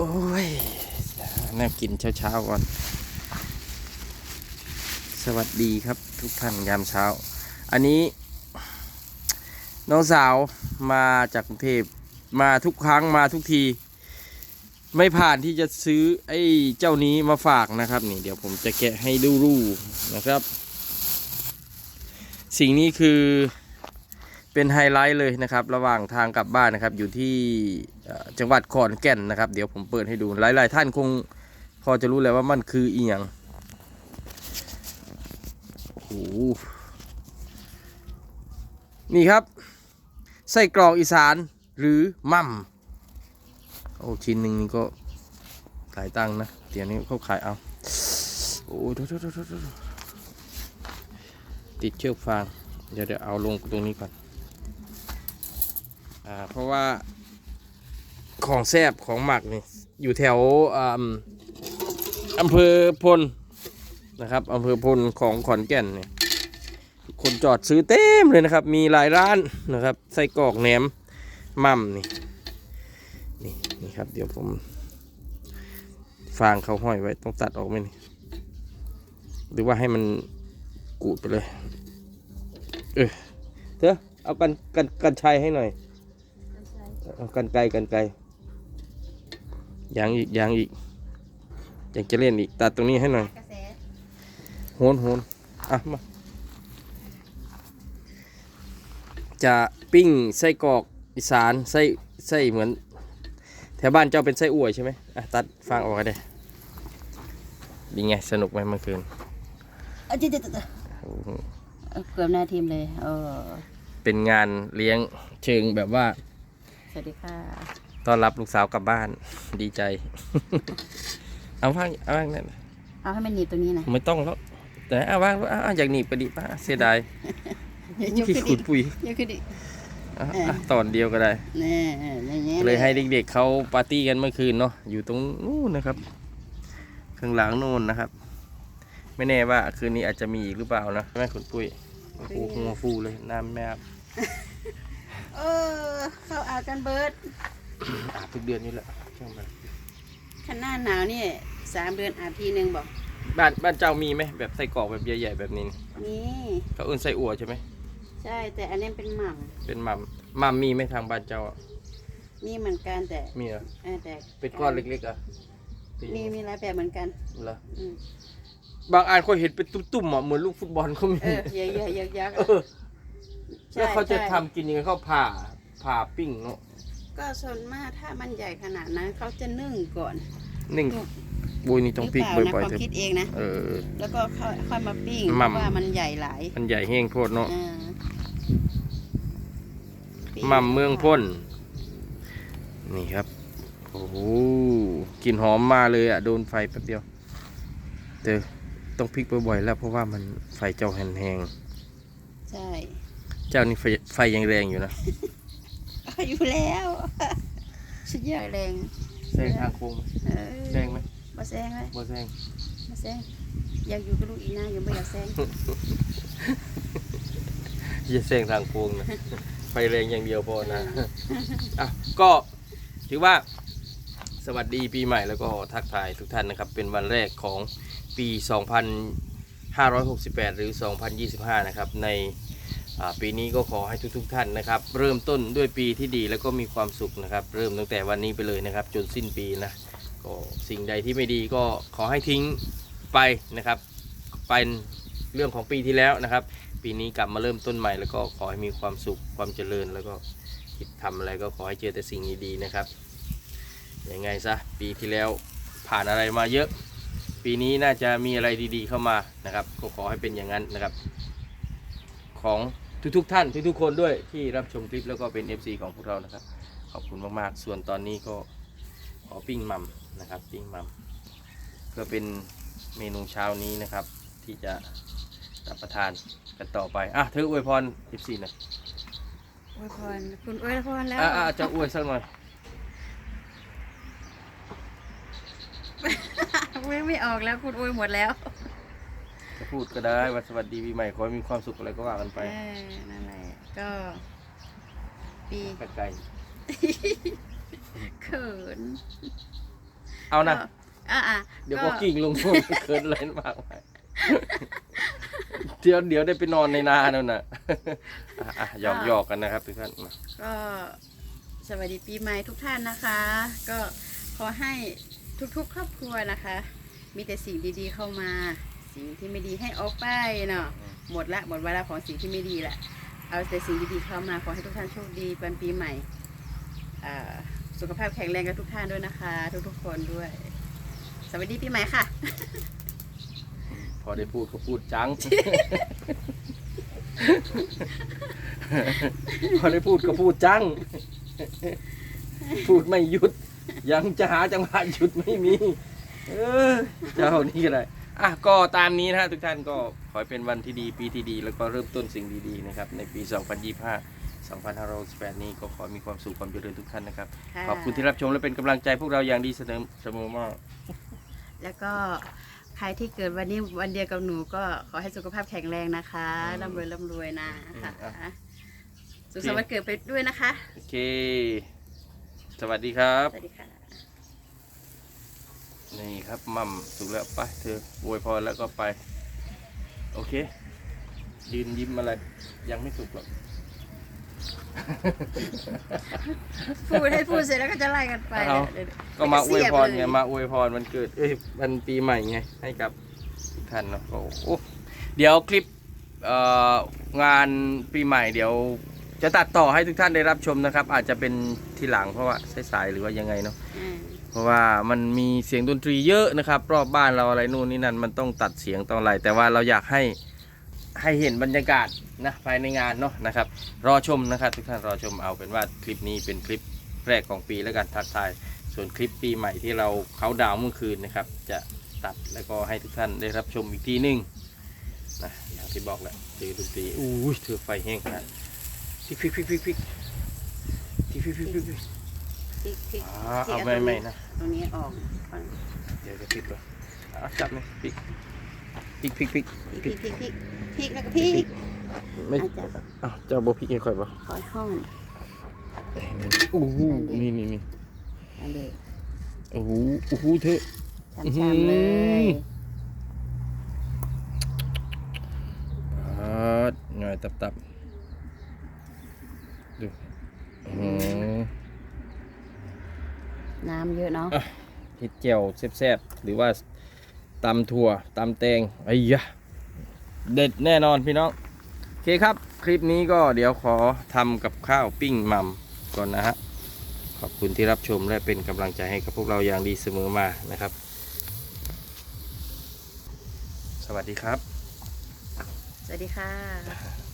โอ้ยน่ากินเช้าๆก่อน สวัสดีครับทุกท่านยามเช้า อันนี้ น้องสาวมาจากกรุงเทพมาทุกครั้งมาทุกที ไม่ผ่านที่จะซื้อไอ้เจ้านี้มาฝากนะครับ นี่เดี๋ยวผมจะแกะให้ดูรูนะครับ สิ่งนี้คือ เป็นไฮไลท์เลยนะครับ ระหว่างทางกลับบ้านนะครับ อยู่ที่จังหวัดขอนแก่นนะครับ เดี๋ยวผมเปิดให้ดูหลาย ๆ ท่านคงพอจะรู้แล้วว่ามันคืออีหยังโอ้โหนี่ครับไส้กรอกอีสานหรือมั่มโอ้ชิ้นหนึ่งนี่ก็หลายตังนะเดี๋ยวนี้เขาขายเอาโอ้ยโทษโทษโทษโทษโทษติดเชือกฟาง เดี๋ยวเดี๋ยวเอาลงตรงนี้ก่อน อ่าเพราะว่าของแซบของหมักนี่อยู่แถวออำเภอพลนะครับอำเภอพลของขอนแก่นเนี่ยคนจอดซื้อเต็มเลยนะครับ มีหลายร้านนะครับไส้กรอกแหนมมั่มนี่นี่นี่ครับ เดี๋ยวผมฟางเขาห้อยไว้ต้องตัดออกไหมนี่หรือว่าให้มันกูดไปเลย เออเถอะเอากันกันกันชัยให้หน่อย เอากันไกลกันไกลยางอีกยางอีกอยากจะเล่นอีกตัดตรงนี้ให้หน่อยกระแสโหนโหนอะมาจะปิ้งไส้กรอกอีสานไส้ไส้เหมือน แถวบ้านเจ้าเป็นไส้อั่วใช่ไหมอะตัดฟางออกก็ได้ดีไงสนุกไหมเมื่อคืนเออจิตจิตเกือบหน้าทีมเลยเออเป็นงานเลี้ยงเชิงแบบว่าส วัสดีค่ะต้อนรับลูกสาวกลับบ้านดีใจ เอาว่างเอาว่างนั่นเอาให้มันหนีบตรงนี้นะไม่ต้องแล้วแต่เอาว่างเอาเอาอยากหนีบไปดิป้าเสียดายยกที่ขึ้นขุอีดกปุ๋ยยกขึ้นอีกเอาเออเอาตอนเดียวก็ได้แนี่อย่างเงี้ยเลยให้เด็กๆเขาปาร์ตี้กันเมื่อคืนเนาะอยู่ตรงนู้นนะครับ ข้างหลังนู่นนะครับ ไม่แน่ว่าคืนนี้อาจจะมีอีกหรือเปล่านะใช่ไหมคุณปุ้ยโอ้โหหัวฟูเลยน้ำแม่อาบ เออ เข้าอาบกันเบิร์ดอาบทุกเดือนนี่แหละช่างมันขนาดหนาวนี่สามเดือนอาบทีหนึ่งบอกบ้านบ้านเจ้ามีไหมแบบไส้กรอกแบบใหญ่ๆแบบนี้นี่นี่เขาเอื้นไส้อั่วใช่ไหมใช่ แต่อันนี้เป็นหม่เป็นมัมมัมมีไหมทางบ้านเจ้าอะำนี่เหมือนกันแต่มีเหรอเออแต่เป็นก้อนเล็กๆอะมีมีหลายแบบเหมือนกันเหรออืมบางอันเขาเห็นเป็นตุ้มๆอะเหมือนลูกฟุตบอลเขามีเออเยอะๆยักษ์เออๆแล้วเขาจะใช่ ทำกินยังไงเขาผ่าผ่าปิ้งเนาะก็ส่วนมากถ้ามันใหญ่ขนาดนั้นเขาจะนึ่งก่อนนึ่งบุยนี่ต้องพริกหรืเปบ่ล่าอยๆเถนะความอะคิดเองนะ เออ แล้วก็ค่อยค่อยมาปิ้งหม่ำเพราะว่ามันใหญ่หลายมันใหญ่แห้งโพดเนาะอ่าปิ้งหม่ำเมืองพ่นนี่ครับโอ้โหกลิ่นหอมมาเลยอะโดนไฟแป๊บเดียวเจอต้องพลิกบ่อยๆแล้วเพราะว่ามันไฟเจ้าแห้งใช่ๆ เจ้านี่ไฟไฟยังแรงอยู่นะเอาอยู่แล้วสุดยอดแรงแซงทางโค้งไหมเออแซงไหมมาแซงเลยบ่แซงมาแซงอยากอยู่กับลูกอีน่าอยู่ไม่อยากแซงอย่าแซงทางโค้งนะไฟแรงอย่างเดียวพอนะอะก็ถือว่าสวัสดีปีใหม่แล้วก็ทักทายทุกท่านนะครับ เป็นวันแรกของปี 2568 หรือ 2025 นะครับ ในอ่า ปีนี้ก็ขอให้ทุกๆท่านนะครับ เริ่มต้นด้วยปีที่ดีแล้วก็มีความสุขนะครับ เริ่มตั้งแต่วันนี้ไปเลยนะครับ จนสิ้นปีนะก็สิ่งใดที่ไม่ดีก็ขอให้ทิ้งไปนะครับเป็นเรื่องของปีที่แล้วนะครับ ปีนี้กลับมาเริ่มต้นใหม่แล้วก็ขอให้มีความสุขความเจริญ แล้วก็คิดทำอะไรก็ขอให้เจอแต่สิ่งดีๆนะครับยังไงซะปีที่แล้วผ่านอะไรมาเยอะ ปีนี้น่าจะมีอะไรดีๆเข้ามานะครับ ก็ขอให้เป็นอย่างนั้นนะครับ ของ ทุกๆท่านทุกๆคนด้วยที่รับชมคลิปแล้วก็เป็น FC ของพวกเรานะครับ ขอบคุณมากๆ ส่วนตอนนี้ก็ขอปิ้งมัมนะครับปิ้งมัมเพื่อเป็นเมนูเช้านี้นะครับ ที่จะรับประทานกันต่อไปอะเธออวยพร FC หน่อยอวยพรคุณอวยพรแล้วอะอะจะอวยสักหน่อยอวยไม่ออกแล้วคุณอวยหมดแล้ว จะพูดก็ได้ว่าสวัสดีปีใหม่ขอให้มีความสุขอะไรก็ว่ากันไปเออนั่นแหละก็ปีไกลเขินเอานะ อ่าอ่าเดี๋ยวก็กิ่งลงโทษเกินอะไรมากมายเดี๋ยวเดี๋ยวได้ไปนอนในนานั่นน่ะอะอะหยอกหยอกกันนะครับทุกท่านมาก็สวัสดีปีใหม่ทุกท่านนะคะ ก็ขอให้ทุกๆ ครอบครัวนะคะ มีแต่สิ่งดีๆเข้ามา สิ่งที่ไม่ดีให้ออกไปเนาะหมดละหมดเวลาของสิ่งที่ไม่ดีละเอาแต่สิ่งดีๆเข้ามาขอให้ทุกท่านโชคดีเป็นปีใหม่อ่าสุขภาพแข็งแรงกับทุกท่านด้วยนะคะ ทุกๆคนด้วย สวัสดีปีใหม่ค่ะ พอได้พูดก็พูดจัง พอได้พูดก็พูดจัง พูดไม่หยุด ยังจะหาจังหวะหยุดไม่มี เออเจ้านี่ก็ได้ อะก็ตามนี้นะฮะทุกท่านก็ขอให้เป็นวันที่ดีปีที่ดี แล้วก็เริ่มต้นสิ่งดีๆนะครับในปี 2025 2568นี้ก็ขอให้มีความสุขความเจริญทุกท่านนะครับ ค่ะ ขอบคุณที่รับชมและเป็นกำลังใจพวกเราอย่างดีเสมอเสมอมาแล้วก็ใครที่เกิดวันนี้วันเดียวกับหนูก็ขอให้สุขภาพแข็งแรงนะคะอืมร่ำรวยร่ำรวยนะอืมคะอะสุขสันต์วันเกิดไปด้วยนะคะ โอเค สวัสดีครับ สวัสดีค่ะ นี่ครับมั่มสุกแล้วไปเธออวยพรแล้วก็ไป โอเคยืนยิ้มอะไร ยังไม่สุกหรอกพูดให้พูดเสร็จแล้วก็จะไล่กันไปเอาเดี๋ยวก็มาอวยพรไงเสียบเลยมาอวยพรวันเกิดเอ้ยวันปีใหม่ไงให้กับทุกท่านเนาะก็โอ้เดี๋ยวคลิปเอ่องานปีใหม่เดี๋ยว จะตัดต่อให้ทุกท่านได้รับชมนะครับ อาจจะเป็นทีหลังเพราะว่าสายๆหรือว่ายังไงเนาะอ่า เพราะว่ามันมีเสียงดนตรีเยอะนะครับ รอบบ้านเราอะไรนู่นนี่นั่นมันต้องตัดเสียงต้องอะไรแต่ว่าเราอยากให้ให้เห็นบรรยากาศนะภายในงานเนาะนะครับ รอชมนะครับ ทุกท่านรอชมเอาเป็นว่าคลิปนี้เป็นคลิปแรกของปีแล้วกันทักทาย ส่วนคลิปปีใหม่ที่เราเขาดาวเมื่อคืนนะครับ จะตัดแล้วก็ให้ทุกท่านได้รับชมอีกทีนึงนะอย่างที่บอกแหละเจอดนตรีอู้ยเธอไฟแห้งนะที่ฟิกฟิกฟิกฟิกที่ฟิกฟิกฟิก พิกพิกพลิกพลิกอ่าพลิกเอาไม่ไม่นะ ตรงนี้ออกก่อนเดี๋ยวจะพลิกเลยเอาจับเลยพลิกพลิกพลิกพลิกพลิกพลิกพลิกพลิกแล้วก็พลิกไม่อาจจะอ้าวเจ้าบ่พลิกให้ค่อยบ่ขอห้องโอ้โหนี่นี่นี่อันเดียวโอ้โหโอ้โหเธออื้อหืช้ำอๆเลยอ่าหน่อยตับตับดูอือหือ น้ำเยอะเนาะเห็ดแจ่วแซ่บๆหรือว่าตำถั่วตำแตงไอ้ยะเด็ดแน่นอนพี่น้องโอเคครับ คลิปนี้ก็เดี๋ยวขอทำกับข้าวปิ้งหมัมก่อนนะฮะขอบคุณที่รับชมและเป็นกำลังใจให้กับพวกเราอย่างดีเสมอมานะครับ สวัสดีครับ สวัสดีค่ะ